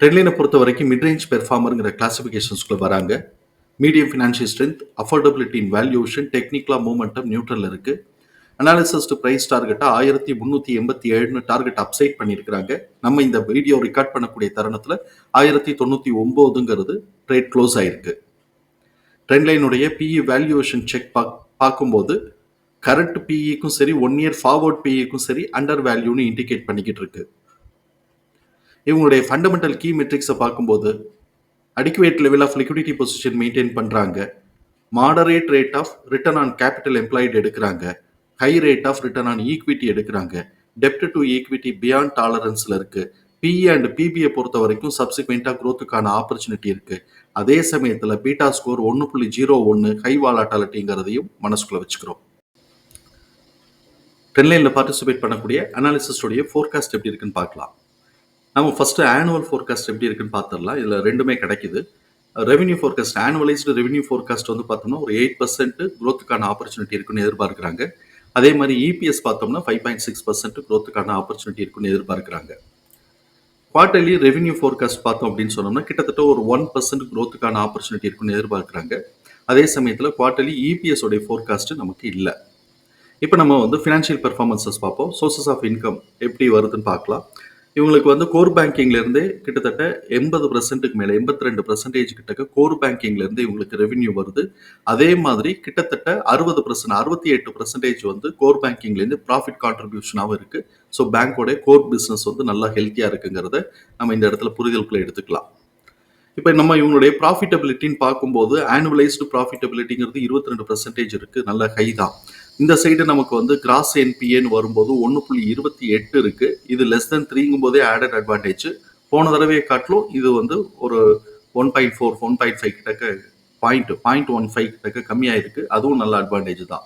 ட்ரெட்லைனை பொறுத்த வரைக்கும் மிட்ரேஞ்ச் பெர்ஃபார்மருங்கிற கிளாசிஃபிகேஷன்ஸ்குள்ள வராங்க. Medium financial strength affordability in valuation டெக்னிக்கலாக மூமெண்டம் நியூட்ரல் இருக்கு. அனாலிசிஸ் டு பிரைஸ் டார்கெட்டாக ஆயிரத்தி முந்நூற்றி எண்பத்தி ஏழுன்னு டார்கெட் அப்சைட் பண்ணியிருக்கிறாங்க. நம்ம இந்த வீடியோ ரெக்கார்ட் பண்ணக்கூடிய தருணத்தில் ஆயிரத்தி தொண்ணூற்றி ஒம்போதுங்கிறது ட்ரேட் க்ளோஸ் ஆயிருக்கு. ட்ரெண்ட்லைனுடைய பிஇ வேல்யூவேஷன் செக் பா பார்க்கும்போது கரண்ட் பிஇக்கும் சரி ஒன் இயர் ஃபார்வர்ட் பிஇக்கும் சரி அண்டர் வேல்யூன்னு இண்டிகேட் பண்ணிக்கிட்டு இருக்கு. இவங்களுடைய ஃபண்டமெண்டல் கீ மெட்ரிக்ஸை பார்க்கும்போது adequate level of liquidity position maintain பண்ணுறாங்க moderate rate of return on capital employed எடுக்கிறாங்க. High rate of return on equity எடுக்கிறாங்க. டெப்ட் டு ஈக்விட்டி பியாண்ட் டாலரன்ஸில் இருக்குது பிஇ அண்ட் பிபிஐ பொறுத்த வரைக்கும் சப்சிக்வெண்ட்டாக க்ரோத்துக்கான ஆப்பர்ச்சுனிட்டி இருக்குது அதே சமயத்தில் பீட்டா ஸ்கோர் ஒன்று புள்ளி ஜீரோ ஒன்று ஹை வாலாட்டாலிட்டிங்கிறதையும் மனசுக்குள்ளே வச்சுக்கிறோம். ட்ரெண்ட்லைனில் பார்ட்டிசிபேட் பண்ணக்கூடிய அனாலிசிஸ்டோடைய ஃபோர்காஸ்ட் எப்படி இருக்குன்னு பார்க்கலாம். நம்ம ஃபர்ஸ்ட் ஆனுவல் ஃபோர்காஸ்ட் எப்படி இருக்குன்னு பார்த்துடலாம். இதில் ரெண்டுமே கிடைக்குது. Revenue forecast annualised revenue forecast வந்து பார்த்தோம்னா ஒரு எயிட் பர்சன்ட் க்ரோத்துக்கான ஆப்பர்ச்சுனிட்டி இருக்குன்னு எதிர்பார்க்குறாங்க. அதே மாதிரி இபிஎஸ் பார்த்தோம்னா ஃபைவ் பாயிண்ட் சிக்ஸ் பர்சன்ட் க்ரோத்துக்கான ஆப்பர்ச்சுனிட்டி இருக்குன்னு எதிர்பார்க்குறாங்க. குவார்டர்லி ரெவன்யூ ஃபோர்காஸ்ட் பார்த்தோம் அப்படின்னு சொன்னோம்னா கிட்டத்தட்ட ஒரு ஒன் பர்சன்ட் க்ரோத்துக்கான ஆப்பர்ச்சுனிட்டி இருக்குன்னு எதிர்பார்க்குறாங்க. அதே சமயத்தில் குவார்டர்லி இபிஎஸ் உடைய ஃபோர்காஸ்ட் நமக்கு இல்லை. இப்போ நம்ம வந்து ஃபினான்ஷியல் பெர்ஃபார்மன்சஸ் பார்ப்போம். சோர்சஸ் ஆஃப் இன்கம் எப்படி வருதுன்னு பார்க்கலாம். இவங்களுக்கு வந்து கோர் பேங்கிங்லேருந்தே கிட்டத்தட்ட எண்பது பர்சன்ட்டுக்கு மேலே எண்பத்தி ரெண்டு பர்சன்டேஜ் கிட்டக்க கோர் பேங்கிங்லேருந்து இவங்களுக்கு ரெவென்யூ வருது. அதே மாதிரி கிட்டத்தட்ட அறுபது பர்சன்ட் அறுபத்தி எட்டு பர்சன்டேஜ் வந்து கோர் பேங்கிங்லேருந்து ப்ராஃபிட் கான்ட்ரிபியூஷனாகவும் இருக்குது ஸோ பேங்கோடைய கோர் பிஸ்னஸ் வந்து நல்லா ஹெல்த்தியாக இருக்குங்கிறத நம்ம இந்த இடத்துல புரிதலுக்குள்ள எடுத்துக்கலாம். இப்போ நம்ம இவங்களுடைய ப்ராஃபிட்டபிலிட்டின்னு பார்க்கும்போது ஆனுவலைஸ்டு ப்ராஃபிட்டபிலிட்டிங்கிறது இருபத்தி ரெண்டு பர்சன்டேஜ் இருக்குது நல்ல ஹை தான். இந்த சைடு நமக்கு வந்து கிராஸ் என்பிஏன்னு வரும்போது ஒன்று புள்ளி இருபத்தி எட்டு இருக்கு. இது லெஸ் தென் த்ரீங்கும் போதே ஆடட் அட்வான்டேஜ் போன தடவையை காட்டிலும் இது வந்து ஒரு one point four one point five கிட்டக்க பாயிண்ட் பாயிண்ட் ஒன் ஃபைவ் கிட்டக்க கம்மியாகிருக்கு அதுவும் நல்ல அட்வான்டேஜ் தான்.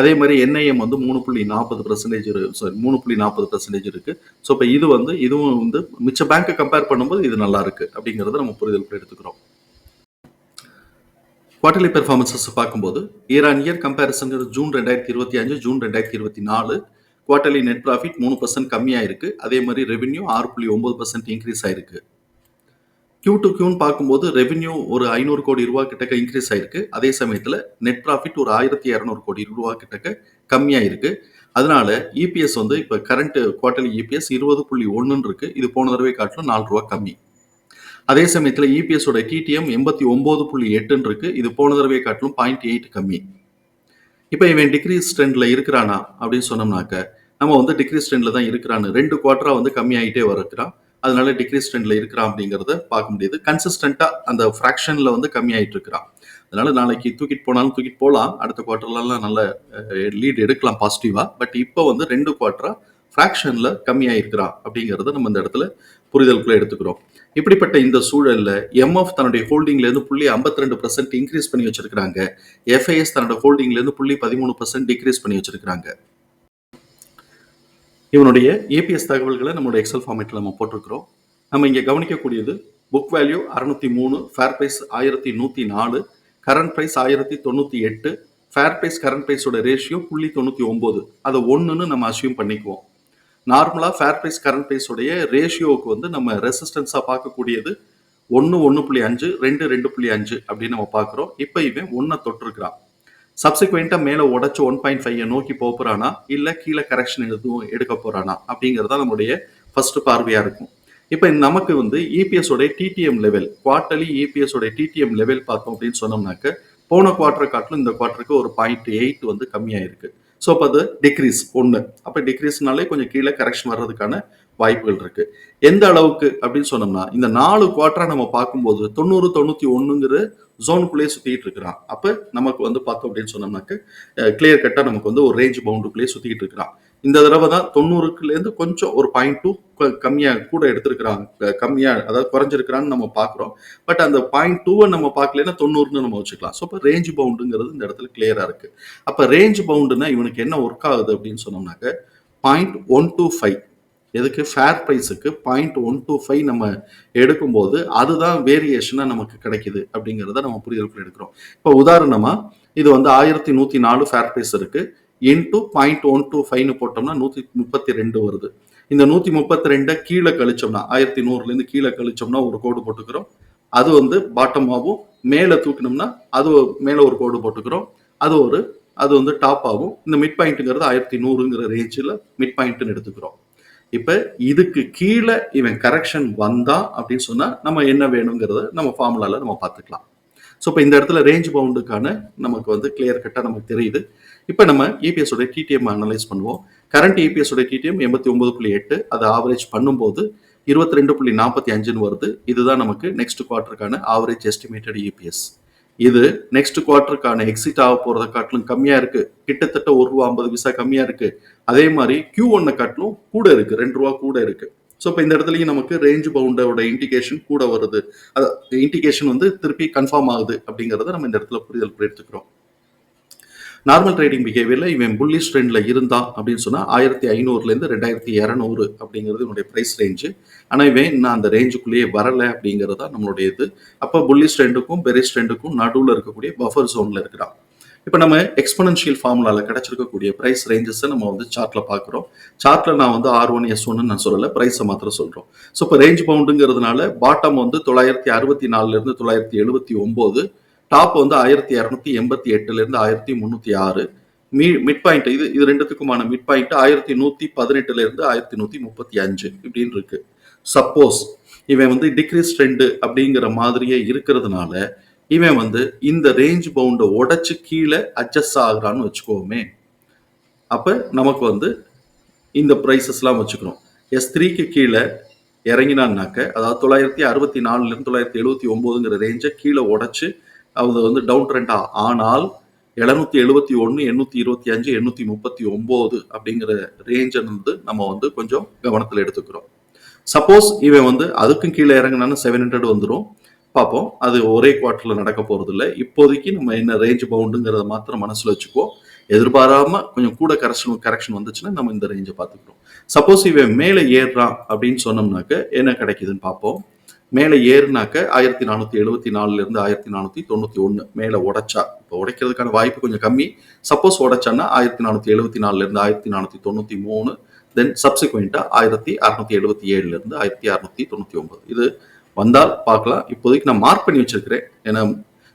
அதே மாதிரி என்ஐஎம் வந்து மூணு புள்ளி நாற்பது பர்சன்டேஜ் சாரி மூணு புள்ளி நாற்பது பர்சன்டேஜ் இருக்கு. ஸோ இப்போ இது வந்து இதுவும் வந்து மிச்ச பேங்க்கை கம்பேர் பண்ணும்போது இது நல்லா இருக்கு அப்படிங்கிறத நம்ம புரிதல் எடுத்துக்கிறோம். குவார்டர்லி பெர்ஃபார்மன்சஸ் பார்க்கும்போது year on year comparison June ரெண்டாயிரத்தி இருபத்தி அஞ்சு ஜூன் ரெண்டாயிரத்தி இருபத்தி நாலு. குவார்டர்லி நெட் ப்ராஃபிட் மூணு பர்சன்ட் கம்மியாக இருக்கு அதே மாதிரி ரெவென்யூ ஆறு புள்ளி ஒன்பது பர்சன்ட் இன்க்ரீஸ் ஆயிருக்கு. கியூ டு கியூன்னு பார்க்கும்போது ரெவென்யூ ஒரு ஐநூறு கோடி ரூபா கிட்டக்க இன்க்ரீஸ் ஆயிருக்கு. அதே சமயத்தில் நெட் ப்ராஃபிட் ஒரு ஆயிரத்தி இரநூறு கோடி ரூபா கிட்டக்க கம்மியாக இருக்கு அதனால இபிஎஸ் வந்து இப்போ கரண்ட் குவார்டர்லி இபிஎஸ் இருபது புள்ளி ஒன்றுன்னு இருக்கு. இது போன தடவை காட்டிலும் நாலு ரூபா கம்மி. அதே சமயத்தில் இபிஎஸோட டிடிஎம் எண்பத்தி ஒம்பது புள்ளி எட்டுன்னு இருக்கு இது போன தடவை காட்டிலும் பாயிண்ட் எயிட் கம்மி. இப்போ இவன் டிக்ரீஸ் ட்ரெண்டில் இருக்கிறானா அப்படின்னு சொன்னோம்னாக்க நம்ம வந்து டிக்ரீஸ் ட்ரெண்டில் தான் இருக்கிறான்னு ரெண்டு குவார்ட்டராக வந்து கம்மி ஆகிட்டே வருகிறான் அதனால டிக்ரீஸ் ட்ரெண்டில் இருக்கிறான் அப்படிங்கிறத பார்க்க முடியுது. கன்சிஸ்டண்ட்டாக அந்த ஃப்ராக்ஷனில் வந்து கம்மி ஆயிட்டு இருக்கிறான் அதனால நாளைக்கு தூக்கிட்டு போனாலும் தூக்கிட்டு போகலாம் அடுத்த குவார்டர்லாம் நல்ல லீட் எடுக்கலாம் பாசிட்டிவாக பட் இப்போ வந்து ரெண்டு குவார்ட்டராக ஃப்ராக்ஷனில் கம்மியாக இருக்கிறான் அப்படிங்கிறத நம்ம இந்த இடத்துல புரிதலுக்குள்ளே எடுத்துக்கிறோம். இப்படிப்பட்ட இந்த சூழல்ல எம்எஃப் தன்னுடைய ஹோல்டிங்ல இருந்து புள்ளி ஐம்பத்தி ரெண்டு பர்சன்ட் இன்க்ரீஸ் பண்ணி வச்சிருக்காங்க எஃப்ஐஎஸ் தன்னோட ஹோல்டிங்ல இருந்து புள்ளி பதிமூணு பர்சன்ட் டிக்ரீஸ் பண்ணி வச்சிருக்காங்க இவனுடைய ஏபிஎஸ் தகவல்களை நம்மளுடைய எக்ஸல் ஃபார்மேட்டில் நம்ம போட்டிருக்கிறோம். நம்ம இங்கே கவனிக்கக்கூடியது புக் வேல்யூ அறுநூத்தி மூணு ஃபேர் ப்ரைஸ் ஆயிரத்தி நூற்றி நாலு கரண்ட் ப்ரைஸ் ஆயிரத்தி தொண்ணூற்றி எட்டு ஃபேர் ப்ரைஸ் கரண்ட் ப்ரைஸோட ரேஷியோ புள்ளி தொண்ணூற்றி ஒம்பது. அதை ஒன்றுன்னு நம்ம அசியூம் பண்ணிக்குவோம். நார்மலாக ஃபேர் ப்ரைஸ் கரண்ட் ப்ரைஸோடைய ரேஷியோவுக்கு வந்து நம்ம ரெசிஸ்டன்ஸாக பார்க்கக்கூடியது ஒன்று ஒன்று புள்ளி அஞ்சு ரெண்டு ரெண்டு புள்ளி அஞ்சு அப்படின்னு நம்ம பார்க்குறோம். இப்போ இவன் ஒன்றை தொட்டிருக்கிறான் சப்சிக்வெண்ட்டாக மேலே உடச்சி ஒன் பாயிண்ட் ஃபைவ் நோக்கி போக போகிறானா இல்லை கீழே கரெக்ஷன் எதுவும் எடுக்க போகிறானா அப்படிங்கிறதா நம்மளுடைய ஃபர்ஸ்ட் பார்வையாக இருக்கும். இப்போ நமக்கு வந்து இபிஎஸோட டிடிஎம் லெவல் குவார்டர்லி இபிஎஸோட டிடிஎம் லெவல் பார்த்தோம் அப்படின்னு சொன்னோம்னாக்க போன குவார்டர் காட்டிலும் இந்த குவார்டருக்கு ஒரு பாயிண்ட் எயிட் வந்து கம்மியாக இருக்குது ஸோ அப்போ அது டிக்ரீஸ் ஒன்று அப்போ டிக்ரீஸ்னாலே கொஞ்சம் கீழே கரெக்ஷன் வர்றதுக்கான வாய்ப்புகள் இருக்கு. எந்த அளவுக்கு அப்படின்னு சொன்னோம்னா இந்த நாலு குவார்டரா நம்ம பார்க்கும்போது தொண்ணூறு தொண்ணூத்தி ஒண்ணுங்கிற ஜோனுக்குள்ளேயே சுத்திட்டு இருக்கிறான். அப்ப நமக்கு வந்து பார்த்தோம் அப்படின்னு சொன்னோம்னாக்க கிளியர் கட்டா நமக்கு வந்து ஒரு ரேஞ்ச் பவுண்டுக்குள்ளேயே சுத்திட்டு இருக்கிறான். இந்த தடவை தான் தொண்ணூறுக்குலேருந்து கொஞ்சம் ஒரு பாயிண்ட் டூ கம்மியாக கூட எடுத்திருக்கிறாங்க. கம்மியாக அதாவது குறைஞ்சிருக்கிறான்னு நம்ம பார்க்குறோம். பட் அந்த பாயிண்ட் டூவை நம்ம பார்க்கலன்னா தொண்ணூறுன்னு நம்ம வச்சுக்கலாம். ஸோ இப்போ ரேஞ்ச் பவுண்டுங்கிறது இந்த இடத்துல கிளியராக இருக்குது அப்போ ரேஞ்ச் பவுண்டுனா இவனுக்கு என்ன ஒர்க் ஆகுது அப்படின்னு சொன்னோம்னாக்க பாயிண்ட் ஒன் டூ ஃபைவ் எதுக்கு? ஃபேர் ப்ரைஸுக்கு பாயிண்ட் ஒன் டூ ஃபைவ் நம்ம எடுக்கும்போது அதுதான் வேரியேஷனாக நமக்கு கிடைக்குது அப்படிங்கிறத நம்ம புரிதலுக்குள்ள எடுக்கிறோம். இப்போ உதாரணமாக இது வந்து ஆயிரத்தி நூற்றி நாலு ஃபேர் ப்ரைஸ் இருக்குது இன்டூ பாயிண்ட் ஒன் டூ ஃபைவ்னு போட்டோம்னா நூற்றி முப்பத்தி ரெண்டு வருது. இந்த நூற்றி முப்பத்தி ரெண்டை கீழே கழிச்சோம்னா ஆயிரத்தி நூறுலேருந்து கீழே கழிச்சோம்னா ஒரு கோடு போட்டுக்கிறோம். அது வந்து பாட்டமாகவும் மேலே தூக்கினோம்னா அது மேலே ஒரு கோடு போட்டுக்கிறோம். அது ஒரு அது வந்து டாப் ஆகும். இந்த மிட் பாயிண்ட்டுங்கிறது ஆயிரத்தி நூறுங்கிற ரேஞ்சில் மிட் பாயிண்ட்டுன்னு எடுத்துக்கிறோம். இப்போ இதுக்கு கீழே இவன் கரெக்ஷன் வந்தா அப்படின்னு சொன்னால் நம்ம என்ன வேணுங்கிறத நம்ம ஃபார்முலால நம்ம பார்த்துக்கலாம். ஸோ இப்போ இந்த இடத்துல ரேஞ்ச் பவுண்டுக்கான நமக்கு வந்து கிளியர் கட்டாக நமக்கு தெரியுது. இப்போ நம்ம EPS உடைய டிடிஎம் அனலைஸ் பண்ணுவோம். கரண்ட் EPS உடைய டிடிஎம் எண்பத்தி ஒன்பது புள்ளி எட்டு அதை ஆவரேஜ் பண்ணும்போது இருபத்தி ரெண்டு புள்ளி நாற்பத்தி அஞ்சுன்னு வருது. இதுதான் நமக்கு நெக்ஸ்ட் குவார்ட்டருக்கான ஆவரேஜ் எஸ்டிமேட்டட் இபிஎஸ் இது நெக்ஸ்ட் குவார்ட்டருக்கான எக்ஸிட் ஆக போகிறத காட்டிலும் கம்மியாக இருக்குது கிட்டத்தட்ட ஒரு ரூபா ஐம்பது பைசா கம்மியாக இருக்குது அதே மாதிரி கியூ ஒன்னை காட்டிலும் கூட இருக்குது ரெண்டு ரூபா கூட இருக்குது ஸோ இப்போ இந்த இடத்துலையும் நமக்கு ரேஞ்ச் பவுண்டோட இண்டிகேஷன் கூட வருது. அது இண்டிகேஷன் வந்து திருப்பி கன்ஃபார்ம் ஆகுது அப்படிங்கிறத நம்ம இந்த இடத்துல புரிதல் எடுத்துக்கிறோம். நார்மல் ட்ரேடிங் பிஹேவியரில் இவன் புல்லிஷ் ட்ரெண்டில் இருந்தான் அப்படின்னு சொன்னா ஆயிரத்தி ஐநூறுலேருந்து ரெண்டாயிரத்தி இரநூறு அப்படிங்கிறது என்னுடைய ப்ரைஸ் ரேஞ்சு ஆனால் இவன் இன்னும் அந்த ரேஞ்சுக்குள்ளேயே வரலை அப்படிங்கிறதா தான் நம்மளுடைய இது. அப்போ புல்லிஷ் ட்ரெண்டுக்கும் பெரிஸ் ட்ரெண்டுக்கும் நடுவில் இருக்கக்கூடிய பஃபர் ஜோனில் இருக்கிறான். இப்போ நம்ம எக்ஸ்பனன்ஷியல் ஃபார்முலாவில் கிடைச்சிருக்கக்கூடிய ப்ரைஸ் ரேஞ்சஸை நம்ம வந்து சார்ட்டில் பார்க்குறோம். சார்ட்டில் நான் வந்து ஆர் ஒன் எஸ் ஒன்னு நான் சொல்லலை ப்ரைஸை மாத்திரம் சொல்கிறோம் ஸோ இப்போ ரேஞ்ச் பவுண்டுங்கிறதுனால பாட்டம் வந்து தொள்ளாயிரத்தி அறுபத்தி நாலுலேருந்து தொள்ளாயிரத்தி எழுபத்தி ஒம்பது டாப் வந்து ஆயிரத்தி இரநூத்தி எண்பத்தி எட்டுலேருந்து ஆயிரத்தி முந்நூற்றி ஆறு. மீ மிட் பாயிண்ட் இது இது ரெண்டுத்துக்குமான மிட் பாயிண்ட் ஆயிரத்தி நூற்றி பதினெட்டுல இருந்து ஆயிரத்தி நூற்றி முப்பத்தி அஞ்சு இப்படின்னு இருக்கு. சப்போஸ் இவன் வந்து டிக்ரீஸ் ட்ரெண்டு அப்படிங்கிற மாதிரியே இருக்கிறதுனால இவன் வந்து இந்த ரேஞ்ச் பவுண்டை உடைச்சு கீழே அட்ஜஸ்ட் ஆகுறான்னு வச்சுக்கோமே. அப்போ நமக்கு வந்து இந்த ப்ரைஸஸ்லாம் வச்சுக்கிறோம் எஸ் த்ரீக்கு கீழே இறங்கினான்னாக்க அதாவது தொள்ளாயிரத்தி அறுபத்தி நாலுலேருந்து தொள்ளாயிரத்தி எழுபத்தி ஒம்போதுங்கிற ரேஞ்சை கீழே உடச்சி அது வந்து டவுன் ட்ரெண்டா ஆனால் எழுநூத்தி எழுபத்தி ஒன்று எண்ணூற்றி இருபத்தி அஞ்சு எண்ணூத்தி முப்பத்தி ஒன்பது அப்படிங்கிற ரேஞ்சை வந்து நம்ம வந்து கொஞ்சம் கவனத்தில் எடுத்துக்கிறோம். சப்போஸ் இவன் வந்து அதுக்கும் கீழே இறங்கினான்னு செவன் ஹண்ட்ரட் வந்துடும் பார்ப்போம். அது ஒரே குவார்ட்டர்ல நடக்க போறது இல்லை இப்போதைக்கு நம்ம என்ன ரேஞ்ச் பவுண்டுங்கிறத மாத்திரம் மனசுல வச்சுக்குவோம் எதிர்பாராம கொஞ்சம் கூட கரெக்ஷன் கரெக்ஷன் வந்துச்சுன்னா நம்ம இந்த ரேஞ்சை பார்த்துக்கிறோம். சப்போஸ் இவன் மேலே ஏறுறான் அப்படின்னு சொன்னோம்னாக்க என்ன கிடைக்குதுன்னு பார்ப்போம். மேலே ஏறுனாக்க ஆயிரத்தி நானூற்றி எழுபத்தி நாலுலேருந்து ஆயிரத்தி நானூற்றி தொண்ணூற்றி ஒன்று மேலே உடைச்சா இப்போ உடைக்கிறதுக்கான வாய்ப்பு கொஞ்சம் கம்மி. சப்போஸ் உடைச்சான்னா ஆயிரத்தி நானூற்றி எழுபத்தி நாலுலேருந்து ஆயிரத்தி நானூற்றி தொண்ணூற்றி மூணு. தென் சப்சிக்வெண்ட்டாக ஆயிரத்தி அறுநூத்தி எழுபத்தி ஏழுலேருந்து ஆயிரத்தி அறுநூத்தி தொண்ணூற்றி ஒன்பது. இது வந்தால் பார்க்கலாம். இப்போதைக்கு நான் மார்க் பண்ணி வச்சிருக்கிறேன். ஏன்னா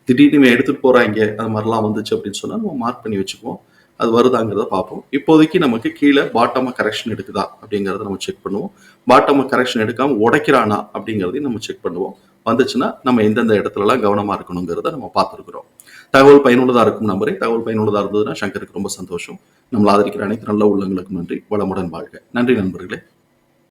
திடீர்னு இவன் எடுத்துகிட்டு போகிறாங்க அது மாதிரிலாம் வந்துச்சு அப்படின்னு சொன்னால் நம்ம மார்க் பண்ணி வச்சுக்குவோம். அது வருதாங்கிறத பார்ப்போம். இப்போதைக்கு நமக்கு கீழே பாட்டமாக கரெக்ஷன் எடுக்குதா அப்படிங்கிறத நம்ம செக் பண்ணுவோம். பாட்டமாக கரெக்ஷன் எடுக்காம உடைக்கிறானா அப்படிங்கிறதையும் நம்ம செக் பண்ணுவோம். வந்துச்சுன்னா நம்ம எந்தெந்த இடத்துலலாம் கவனமாக இருக்கணுங்கிறத நம்ம பார்த்துருக்குறோம். தகவல் பயனுள்ளதாக இருக்கும் நம்பரே. தகவல் பயனுள்ளதாக இருந்ததுன்னா சங்கருக்கு ரொம்ப சந்தோஷம். நம்மளை ஆதரிக்கிற அனைத்து நல்ல உள்ளங்களுக்கு நன்றி. வளமுடன் வாழ்க. நன்றி நண்பர்களே.